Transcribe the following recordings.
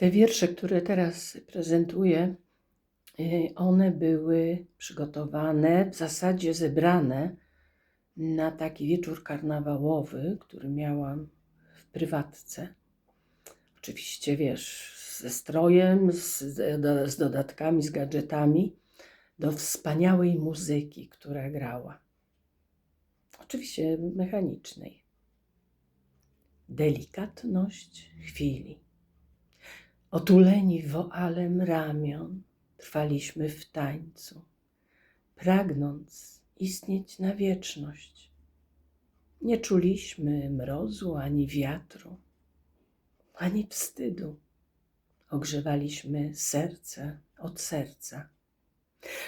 Te wiersze, które teraz prezentuję, y, one były przygotowane, w zasadzie zebrane na taki wieczór karnawałowy, który miałam w prywatce. Oczywiście, wiesz, ze strojem, z, z dodatkami, z gadżetami, do wspaniałej muzyki, która grała. Oczywiście mechanicznej. Delikatność chwili. Otuleni woalem ramion, trwaliśmy w tańcu, pragnąc istnieć na wieczność. Nie czuliśmy mrozu ani wiatru, ani wstydu. Ogrzewaliśmy serce od serca.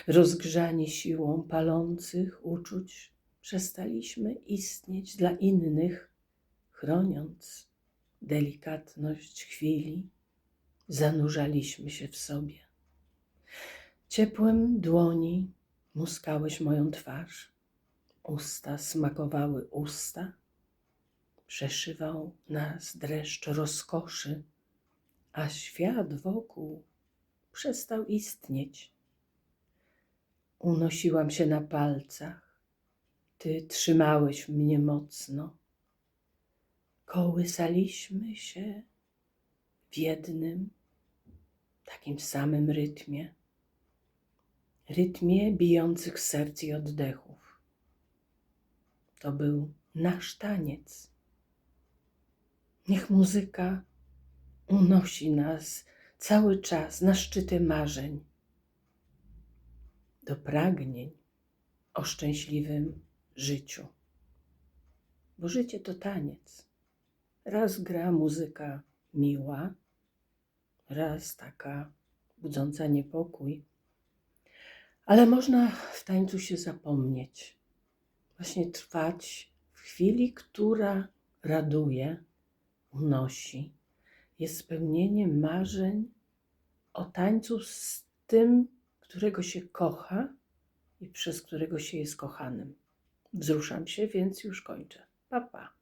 Rozgrzani siłą palących uczuć, przestaliśmy istnieć dla innych, chroniąc delikatność chwili zanurzaliśmy się w sobie. Ciepłem dłoni muskałeś moją twarz, usta smakowały usta, przeszywał nas dreszcz rozkoszy, a świat wokół przestał istnieć. Unosiłam się na palcach, ty trzymałeś mnie mocno. Kołysaliśmy się w jednym, takim samym rytmie, rytmie bijących serc i oddechów. To był nasz taniec. Niech muzyka unosi nas cały czas na szczyty marzeń, do pragnień o szczęśliwym życiu. Bo życie to taniec. Raz gra muzyka miła, raz taka budząca niepokój, ale można w tańcu się zapomnieć, właśnie trwać w chwili, która raduje, unosi, jest spełnieniem marzeń o tańcu z tym, którego się kocha i przez którego się jest kochanym. Wzruszam się, więc już kończę. Pa, pa.